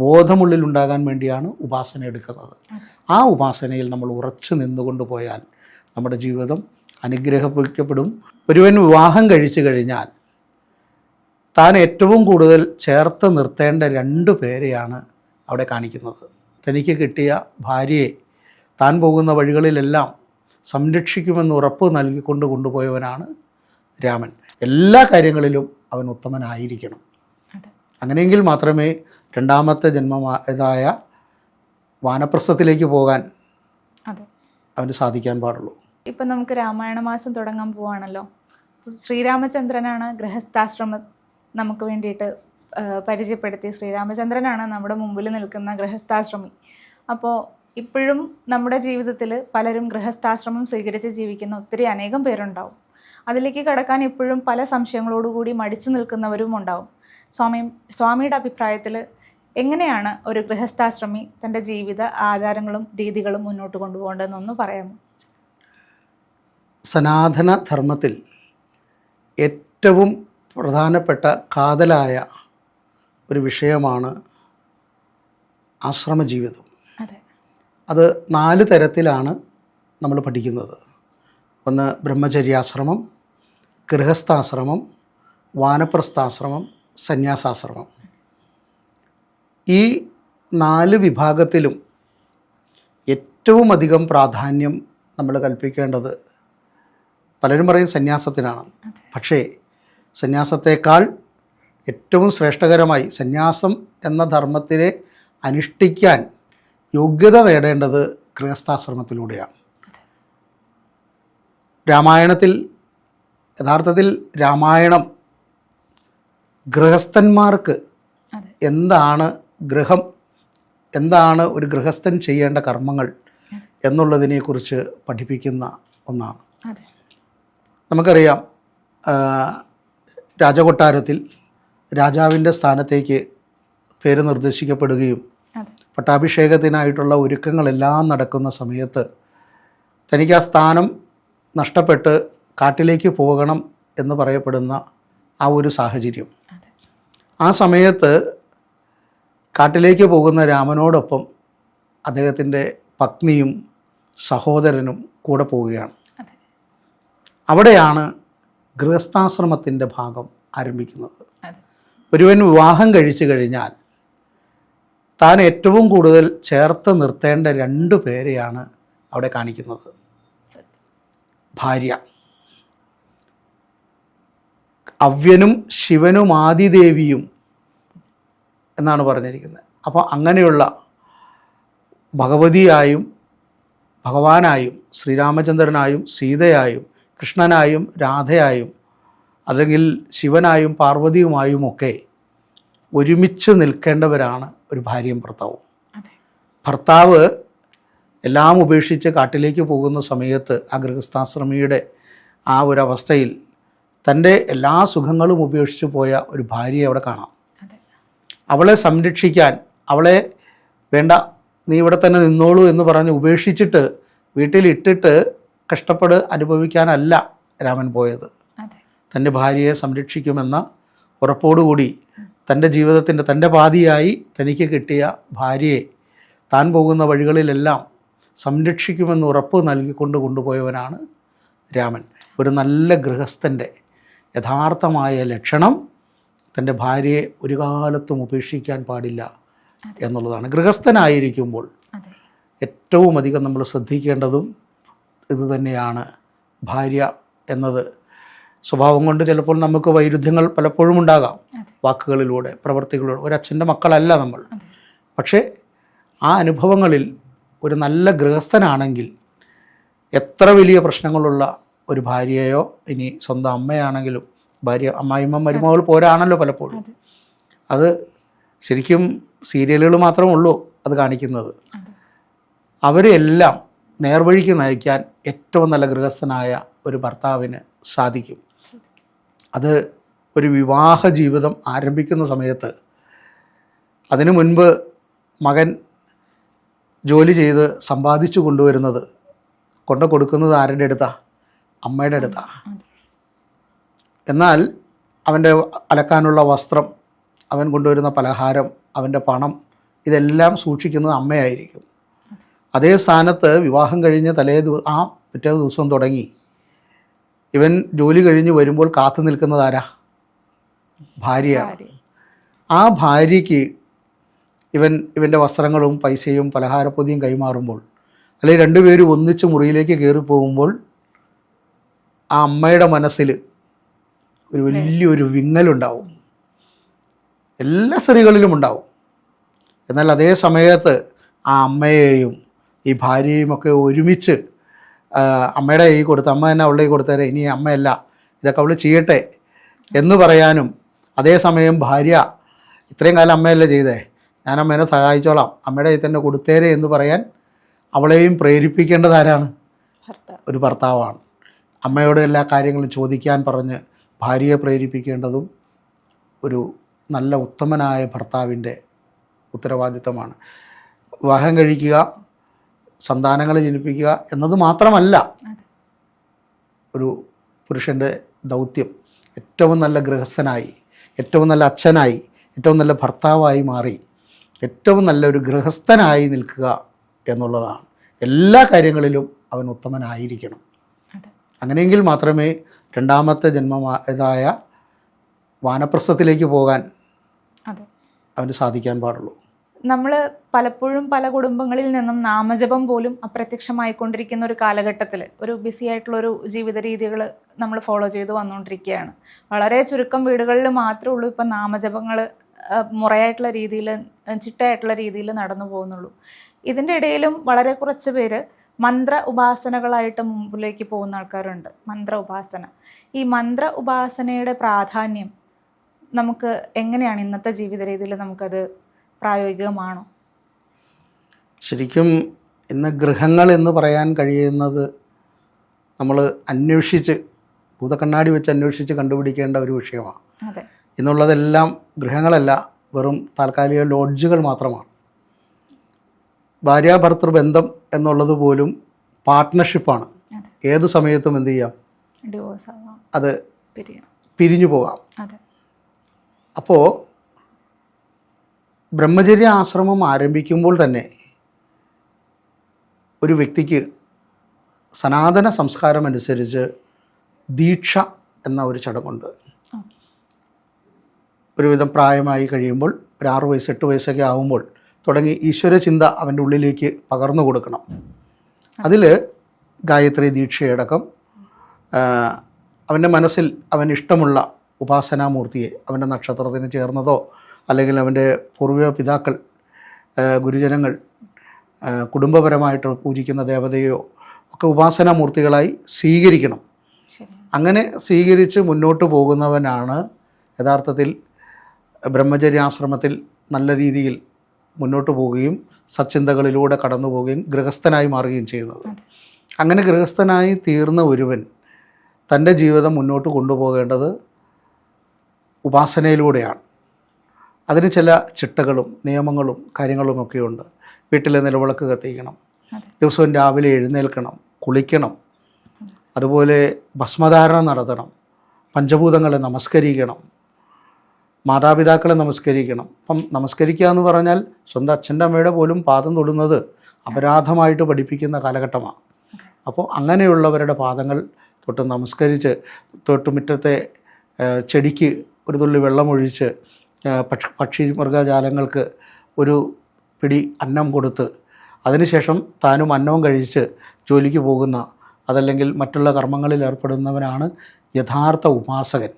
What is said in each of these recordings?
ബോധമുള്ളിൽ ഉണ്ടാകാൻ വേണ്ടിയാണ് ഉപാസന എടുക്കുന്നത്. ആ ഉപാസനയിൽ നമ്മൾ ഉറച്ചു നിന്നുകൊണ്ട് പോയാൽ നമ്മുടെ ജീവിതം അനുഗ്രഹിക്കപ്പെടും. ഒരുവൻ വിവാഹം കഴിച്ചു കഴിഞ്ഞാൽ താൻ ഏറ്റവും കൂടുതൽ ചേർത്ത് നിർത്തേണ്ട രണ്ട് പേരെയാണ് അവിടെ കാണിക്കുന്നത്. തനിക്ക് കിട്ടിയ ഭാര്യയെ താൻ പോകുന്ന വഴികളിലെല്ലാം സംരക്ഷിക്കുമെന്ന് ഉറപ്പ് നൽകിക്കൊണ്ട് കൊണ്ടുപോയവനാണ് രാമൻ. എല്ലാ കാര്യങ്ങളിലും അവൻ ഉത്തമനായിരിക്കണം. അങ്ങനെയെങ്കിൽ മാത്രമേ രണ്ടാമത്തെ ജന്മമായതായ വാനപ്രസ്ഥത്തിലേക്ക് പോകാൻ അതെ. അവന് സാധിക്കാൻ പാടുള്ളൂ. ഇപ്പം നമുക്ക് രാമായണ മാസം തുടങ്ങാൻ പോവാണല്ലോ. ശ്രീരാമചന്ദ്രനാണ് ഗൃഹസ്ഥാശ്രമം നമുക്ക് വേണ്ടിയിട്ട് പരിചയപ്പെടുത്തി ശ്രീരാമചന്ദ്രനാണ് നമ്മുടെ മുമ്പിൽ നിൽക്കുന്ന ഗൃഹസ്ഥാശ്രമി. അപ്പോൾ ഇപ്പോഴും നമ്മുടെ ജീവിതത്തിൽ പലരും ഗൃഹസ്ഥാശ്രമം സ്വീകരിച്ച് ജീവിക്കുന്ന ഒത്തിരി അനേകം പേരുണ്ടാവും. അതിലേക്ക് കടക്കാൻ എപ്പോഴും പല സംശയങ്ങളോടുകൂടി മടിച്ചു നിൽക്കുന്നവരും ഉണ്ടാവും. സ്വാമി സ്വാമിയുടെ അഭിപ്രായത്തിൽ എങ്ങനെയാണ് ഒരു ഗൃഹസ്ഥാശ്രമി തന്റെ ജീവിത ആചാരങ്ങളും രീതികളും മുന്നോട്ട് കൊണ്ടുപോകേണ്ടതെന്നൊന്ന് പറയാമോ? സനാതന ധർമ്മത്തിൽ ഏറ്റവും പ്രധാനപ്പെട്ട കാതലായ ഒരു വിഷയമാണ് ആശ്രമജീവിതം. അതെ. അത് നാല് തരത്തിലാണ് നമ്മൾ പഠിക്കുന്നത്. ഒന്ന് ബ്രഹ്മചര്യാശ്രമം ഗൃഹസ്ഥാശ്രമം വാനപ്രസ്ഥാശ്രമം സന്യാസാശ്രമം. ഈ നാല് വിഭാഗത്തിലും ഏറ്റവും അധികം പ്രാധാന്യം നമ്മൾ കൽപ്പിക്കേണ്ടത് പലരും പറയും സന്യാസത്തിനാണ്. പക്ഷേ സന്യാസത്തേക്കാൾ ഏറ്റവും ശ്രേഷ്ഠകരമായി സന്യാസം എന്ന ധർമ്മത്തിനെ അനുഷ്ഠിക്കാൻ യോഗ്യത നേടേണ്ടത് ഗൃഹസ്ഥാശ്രമത്തിലൂടെയാണ്. രാമായണത്തിൽ യഥാർത്ഥത്തിൽ രാമായണം ഗൃഹസ്ഥന്മാർക്ക് എന്താണ് ഗൃഹം എന്താണ് ഒരു ഗൃഹസ്ഥൻ ചെയ്യേണ്ട കർമ്മങ്ങൾ എന്നുള്ളതിനെക്കുറിച്ച് പഠിപ്പിക്കുന്ന ഒന്നാണ്. നമുക്കറിയാം രാജകൊട്ടാരത്തിൽ രാജാവിന്റെ സ്ഥാനത്തേക്ക് പേര് നിർദ്ദേശിക്കപ്പെടുകയും പട്ടാഭിഷേകത്തിനായിട്ടുള്ള ഒരുക്കങ്ങളെല്ലാം നടക്കുന്ന സമയത്ത് തനിക്ക് ആ സ്ഥാനം നഷ്ടപ്പെട്ട് കാട്ടിലേക്ക് പോകണം എന്ന് പറയപ്പെടുന്ന ആ ഒരു സാഹചര്യം. ആ സമയത്ത് കാട്ടിലേക്ക് പോകുന്ന രാമനോടൊപ്പം അദ്ദേഹത്തിന്റെ പത്നിയും സഹോദരനും കൂടെ പോവുകയാണ്. അവിടെയാണ് ഗൃഹസ്ഥാശ്രമത്തിന്റെ ഭാഗം ആരംഭിക്കുന്നത്. ഒരുവൻ വിവാഹം കഴിച്ചു കഴിഞ്ഞാൽ താൻ ഏറ്റവും കൂടുതൽ ചേർത്ത് നിർത്തേണ്ട രണ്ട് പേരെയാണ് അവിടെ കാണിക്കുന്നത്. ഭാര്യ. അവ്യനും ശിവനും ആദിദേവിയും എന്നാണ് പറഞ്ഞിരിക്കുന്നത്. അപ്പോൾ അങ്ങനെയുള്ള ഭഗവതിയായും ഭഗവാനായും ശ്രീരാമചന്ദ്രനായും സീതയായും കൃഷ്ണനായും രാധയായും അല്ലെങ്കിൽ ശിവനായും പാർവതിയുമായും ഒക്കെ ഒരുമിച്ച് നിൽക്കേണ്ടവരാണ് ഒരു ഭാര്യയും ഭർത്താവും. ഭർത്താവ് എല്ലാം ഉപേക്ഷിച്ച് കാട്ടിലേക്ക് പോകുന്ന സമയത്ത് ആ ഗൃഹസ്ഥാശ്രമിയുടെ ആ ഒരു അവസ്ഥയിൽ തന്റെ എല്ലാ സുഖങ്ങളും ഉപേക്ഷിച്ച് പോയ ഒരു ഭാര്യയെ അവിടെ കാണാം. അവളെ സംരക്ഷിക്കാൻ അവളെ വേണ്ട നീ ഇവിടെ തന്നെ നിന്നോളൂ എന്ന് പറഞ്ഞ് ഉപേക്ഷിച്ചിട്ട് വീട്ടിലിട്ടിട്ട് കഷ്ടപ്പെട് അനുഭവിക്കാനല്ല രാമൻ പോയത്. തന്റെ ഭാര്യയെ സംരക്ഷിക്കുമെന്ന ഉറപ്പോടുകൂടി തന്റെ ജീവിതത്തിന്റെ തന്റെ പാതിയായി തനിക്ക് കിട്ടിയ ഭാര്യയെ താൻ പോകുന്ന വഴികളിലെല്ലാം സംരക്ഷിക്കുമെന്ന് ഉറപ്പ് നൽകിക്കൊണ്ട് കൊണ്ടുപോയവനാണ് രാമൻ. ഒരു നല്ല ഗൃഹസ്ഥന്റെ യഥാർത്ഥമായ ലക്ഷണം തന്റെ ഭാര്യയെ ഒരു കാലത്തും ഉപേക്ഷിക്കാൻ പാടില്ല എന്നുള്ളതാണ്. ഗൃഹസ്ഥനായിരിക്കുമ്പോൾ ഏറ്റവും അധികം നമ്മൾ ശ്രദ്ധിക്കേണ്ടതും ഇത് തന്നെയാണ്. ഭാര്യ എന്നത് സ്വഭാവം കൊണ്ട് ചിലപ്പോൾ നമുക്ക് വൈരുദ്ധ്യങ്ങൾ പലപ്പോഴും ഉണ്ടാകാം. വാക്കുകളിലൂടെ പ്രവർത്തികളിലൂടെ. ഒരച്ഛന്റെ മക്കളല്ല നമ്മൾ. പക്ഷേ ആ അനുഭവങ്ങളിൽ ഒരു നല്ല ഗൃഹസ്ഥനാണെങ്കിൽ എത്ര വലിയ പ്രശ്നങ്ങളുള്ള ഒരു ഭാര്യയോ ഇനി സ്വന്തം അമ്മയാണെങ്കിലും ഭാര്യ അമ്മായിമ്മ മരുമകൾ പോരാണല്ലോ പലപ്പോഴും. അത്. ശരിക്കും സീരിയലുകൾ മാത്രമേ ഉള്ളൂ അത് കാണിക്കുന്നത്. അവരെല്ലാം നേർവഴിക്ക് നയിക്കാൻ ഏറ്റവും നല്ല ഗൃഹസ്ഥനായ ഒരു ഭർത്താവിന് സാധിക്കും. അത് ഒരു വിവാഹ ജീവിതം ആരംഭിക്കുന്ന സമയത്ത് അതിനു മുൻപ് മകൻ ജോലി ചെയ്ത് സമ്പാദിച്ചു കൊണ്ടുവരുന്നത് കൊണ്ടു കൊടുക്കുന്നത് ആരുടെ അടുത്താ? അമ്മയുടെ അടുത്താണ് എന്നാൽ അവന്റെ അലക്കാനുള്ള വസ്ത്രം അവൻ കൊണ്ടുവരുന്ന പലഹാരം അവന്റെ പണം ഇതെല്ലാം സൂക്ഷിക്കുന്നത് അമ്മയായിരിക്കും. അതേ. സ്ഥാനത്ത് വിവാഹം കഴിഞ്ഞ് തലേ ആ പിറ്റേ ദിവസം തുടങ്ങി. ഇവൻ ജോലി കഴിഞ്ഞ് വരുമ്പോൾ കാത്തു നിൽക്കുന്നത് ആരാ? ഭാര്യയാണ്. ഭാര്യ. ആ ഭാര്യയ്ക്ക് ഇവൻ ഇവന്റെ വസ്ത്രങ്ങളും പൈസയും പലഹാരപ്പൊതിയും കൈമാറുമ്പോൾ അല്ലെങ്കിൽ രണ്ടുപേരും ഒന്നിച്ച് മുറിയിലേക്ക് കയറി പോകുമ്പോൾ ആ അമ്മയുടെ മനസ്സിൽ ഒരു വലിയൊരു വിങ്ങലുണ്ടാവും. എല്ലാ സ്ത്രീകളിലും ഉണ്ടാവും. എന്നാൽ അതേ സമയത്ത് ആ അമ്മയെയും ഈ ഭാര്യയും ഒക്കെ ഒരുമിച്ച് അമ്മയുടെ കൈ കൊടുത്ത് അമ്മ തന്നെ അവളുടെ കൈ കൊടുത്തേരെ ഇനി അമ്മയല്ല ഇതൊക്കെ അവൾ ചെയ്യട്ടെ എന്ന് പറയാനും അതേസമയം ഭാര്യ ഇത്രയും കാലം അമ്മയല്ലേ ചെയ്തേ ഞാൻ അമ്മേനെ സഹായിച്ചോളാം അമ്മയുടെ കൈ തന്നെ കൊടുത്തേരെ എന്ന് പറയാൻ അവളെയും പ്രേരിപ്പിക്കേണ്ടത് ആരാണ്? ഒരു ഭർത്താവാണ്. അമ്മയോട് എല്ലാ കാര്യങ്ങളും ചോദിക്കാൻ പറഞ്ഞ് ഭാര്യയെ പ്രേരിപ്പിക്കേണ്ടതും ഒരു നല്ല ഉത്തമനായ ഭർത്താവിന്റെ ഉത്തരവാദിത്തമാണ് വിവാഹം കഴിക്കുക സന്താനങ്ങളെ ജനിപ്പിക്കുക എന്നത് മാത്രമല്ല ഒരു പുരുഷന്റെ ദൗത്യം. ഏറ്റവും നല്ല ഗൃഹസ്ഥനായി ഏറ്റവും നല്ല അച്ഛനായി ഏറ്റവും നല്ല ഭർത്താവായി മാറി ഏറ്റവും നല്ലൊരു ഗൃഹസ്ഥനായി നിൽക്കുക എന്നുള്ളതാണ്. എല്ലാ കാര്യങ്ങളിലും അവൻ ഉത്തമനായിരിക്കണം. അങ്ങനെയെങ്കിൽ മാത്രമേ രണ്ടാമത്തെ ജന്മമായതായ വാനപ്രസ്ഥത്തിലേക്ക് പോകാൻ അതെ. അവന് സാധിക്കാൻ പാടുള്ളൂ. നമ്മൾ പലപ്പോഴും പല കുടുംബങ്ങളിൽ നിന്നും നാമജപം പോലും അപ്രത്യക്ഷമായിക്കൊണ്ടിരിക്കുന്ന ഒരു കാലഘട്ടത്തിൽ ഒരു ബിസി ആയിട്ടുള്ള ഒരു ജീവിത രീതികൾ നമ്മൾ ഫോളോ ചെയ്ത് വന്നുകൊണ്ടിരിക്കുകയാണ് വളരെ ചുരുക്കം വീടുകളിൽ മാത്രമേ ഉള്ളൂ ഇപ്പം നാമജപങ്ങൾ മുറയായിട്ടുള്ള രീതിയിൽ ചിട്ടയായിട്ടുള്ള രീതിയിൽ നടന്നു പോകുന്നുള്ളൂ. ഇതിന്റെ ഇടയിലും വളരെ കുറച്ച് പേര് മന്ത്ര ഉപാസനകളായിട്ട് മുമ്പിലേക്ക് പോകുന്ന ആൾക്കാരുണ്ട്. മന്ത്ര ഉപാസന. ഈ മന്ത്ര ഉപാസനയുടെ പ്രാധാന്യം നമുക്ക് എങ്ങനെയാണ് ഇന്നത്തെ ജീവിത രീതിയിൽ നമുക്കത് പ്രായോഗികമാണോ? ശരിക്കും ഇന്ന് ഗൃഹങ്ങൾ എന്ന് പറയാൻ കഴിയുന്നത് നമ്മൾ അന്വേഷിച്ച് ഭൂതക്കണ്ണാടി വെച്ച് അന്വേഷിച്ച് കണ്ടുപിടിക്കേണ്ട ഒരു വിഷയമാണ്. അതെ. ഇന്നുള്ളതെല്ലാം ഗൃഹങ്ങളല്ല വെറും താൽക്കാലിക ലോഡ്ജുകൾ മാത്രമാണ്. ഭാര്യാഭർത്തൃ ബന്ധം എന്നുള്ളത് പോലും പാർട്ട്ണർഷിപ്പാണ്. ഏത് സമയത്തും എന്ത് ചെയ്യാം? അത്. പിരിഞ്ഞു പോകാം. അപ്പോൾ ബ്രഹ്മചര്യ ആശ്രമം ആരംഭിക്കുമ്പോൾ തന്നെ ഒരു വ്യക്തിക്ക് സനാതന സംസ്കാരം അനുസരിച്ച് ദീക്ഷ എന്ന ഒരു ചടങ്ങുണ്ട്. ഒരുവിധം പ്രായമായി കഴിയുമ്പോൾ ഒരു ആറ് വയസ്സ് എട്ട് വയസ്സൊക്കെ ആകുമ്പോൾ തുടങ്ങി ഈശ്വര ചിന്ത അവന്റെ ഉള്ളിലേക്ക് പകർന്നു കൊടുക്കണം. അതിൽ ഗായത്രി ദീക്ഷയടക്കം അവന്റെ മനസ്സിൽ അവന് ഇഷ്ടമുള്ള ഉപാസനാമൂർത്തിയെ അവന്റെ നക്ഷത്രത്തിന് ചേർന്നതോ അല്ലെങ്കിൽ അവന്റെ പൂർവിക പിതാക്കൾ ഗുരുജനങ്ങൾ കുടുംബപരമായിട്ട് പൂജിക്കുന്ന ദേവതയോ ഒക്കെ ഉപാസനാമൂർത്തികളായി സ്വീകരിക്കണം. അങ്ങനെ സ്വീകരിച്ച് മുന്നോട്ട് പോകുന്നവനാണ് യഥാർത്ഥത്തിൽ ബ്രഹ്മചര്യാശ്രമത്തിൽ നല്ല രീതിയിൽ മുന്നോട്ട് പോവുകയും സച്ചിന്തകളിലൂടെ കടന്നു പോവുകയും ഗൃഹസ്ഥനായി മാറുകയും ചെയ്യുന്നത്. അങ്ങനെ ഗൃഹസ്ഥനായി തീർന്ന ഒരുവൻ തന്റെ ജീവിതം മുന്നോട്ട് കൊണ്ടുപോകേണ്ടത് ഉപാസനയിലൂടെയാണ്. അതിന് ചില ചിട്ടകളും നിയമങ്ങളും കാര്യങ്ങളുമൊക്കെയുണ്ട് വീട്ടിലെ നിലവിളക്ക് കത്തിക്കണം. ദിവസവും രാവിലെ എഴുന്നേൽക്കണം. കുളിക്കണം. അതുപോലെ ഭസ്മധാരണം നടത്തണം. പഞ്ചഭൂതങ്ങളെ നമസ്കരിക്കണം. മാതാപിതാക്കളെ നമസ്കരിക്കണം. അപ്പം നമസ്കരിക്കുക എന്ന് പറഞ്ഞാൽ സ്വന്തം അച്ഛന്റെ അമ്മയുടെ പോലും പാദം തൊടുന്നത് അപരാധമായിട്ട് പഠിപ്പിക്കുന്ന കാലഘട്ടമാണ്. അപ്പോൾ അങ്ങനെയുള്ളവരുടെ പാദങ്ങൾ തൊട്ട് നമസ്കരിച്ച് തൊട്ടുമുറ്റത്തെ ചെടിക്ക് ഒരു തുള്ളി വെള്ളമൊഴിച്ച് പക്ഷി പക്ഷി മൃഗജാലങ്ങൾക്ക് ഒരു പിടി അന്നം കൊടുത്ത് അതിനുശേഷം താനും അന്നവും കഴിച്ച് ജോലിക്ക് പോകുന്ന അതല്ലെങ്കിൽ മറ്റുള്ള കർമ്മങ്ങളിൽ ഏർപ്പെടുന്നവനാണ് യഥാർത്ഥ ഉപാസകൻ.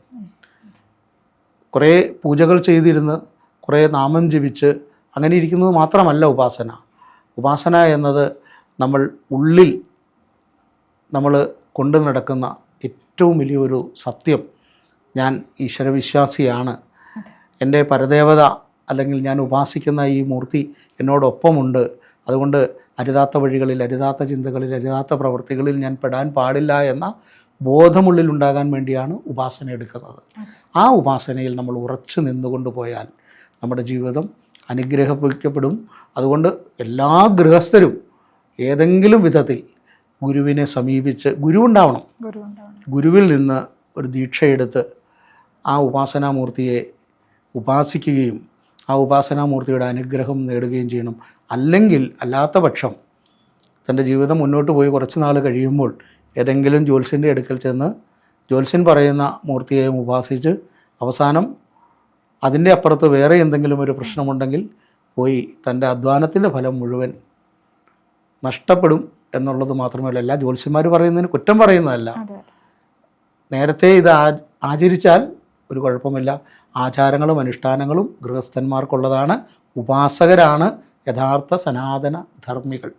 കുറേ പൂജകൾ ചെയ്തിരുന്ന് കുറേ നാമം ജപിച്ച് അങ്ങനെ ഇരിക്കുന്നത് മാത്രമല്ല ഉപാസന. ഉപാസന എന്നത് നമ്മൾ ഉള്ളിൽ നമ്മൾ കൊണ്ടു നടക്കുന്ന ഏറ്റവും വലിയൊരു സത്യം. ഞാൻ ഈശ്വരവിശ്വാസിയാണ്. എന്റെ പരദേവത അല്ലെങ്കിൽ ഞാൻ ഉപാസിക്കുന്ന ഈ മൂർത്തി എന്നോടൊപ്പമുണ്ട്. അതുകൊണ്ട് അരുതാത്ത വഴികളിൽ അരുതാത്ത ചിന്തകളിൽ അരുതാത്ത പ്രവൃത്തികളിൽ ഞാൻ പെടാൻ പാടില്ല എന്ന ബോധമുള്ളിൽ ഉണ്ടാകാൻ വേണ്ടിയാണ് ഉപാസന എടുക്കുന്നത്. ആ ഉപാസനയിൽ നമ്മൾ ഉറച്ചു നിന്നുകൊണ്ട് പോയാൽ നമ്മുടെ ജീവിതം അനുഗ്രഹിക്കപ്പെടും. അതുകൊണ്ട് എല്ലാ ഗൃഹസ്ഥരും ഏതെങ്കിലും വിധത്തിൽ ഗുരുവിനെ സമീപിച്ച് ഗുരു ഉണ്ടാവണം ഗുരു ഉണ്ടാവണം ഗുരുവിൽ നിന്ന് ഒരു ദീക്ഷയെടുത്ത് ആ ഉപാസനാമൂർത്തിയെ ഉപാസിക്കുകയും ആ ഉപാസനാമൂർത്തിയുടെ അനുഗ്രഹം നേടുകയും ചെയ്യണം. അല്ലെങ്കിൽ അല്ലാത്ത പക്ഷം തന്റെ ജീവിതം മുന്നോട്ട് പോയി കുറച്ച് നാൾ കഴിയുമ്പോൾ ഏതെങ്കിലും ജ്യോത്സ്യന്റെ അടുക്കൽ ചെന്ന് ജ്യോത്സ്യൻ പറയുന്ന മൂർത്തിയെയും ഉപാസിച്ച് അവസാനം അതിന്റെ അപ്പുറത്ത് വേറെ എന്തെങ്കിലും ഒരു പ്രശ്നമുണ്ടെങ്കിൽ പോയി തന്റെ അധ്വാനത്തിന്റെ ഫലം മുഴുവൻ നഷ്ടപ്പെടും എന്നുള്ളത് മാത്രമല്ല എല്ലാ ജ്യോത്സ്യന്മാർ പറയുന്നതിന് കുറ്റം പറയുന്നതല്ല. നേരത്തെ ഇത് ആചരിച്ചാൽ ഒരു കുഴപ്പമില്ല. ആചാരങ്ങളും അനുഷ്ഠാനങ്ങളും ഗൃഹസ്ഥന്മാർക്കുള്ളതാണ്. ഉപാസകരാണ് യഥാർത്ഥ സനാതന ധർമ്മികൾ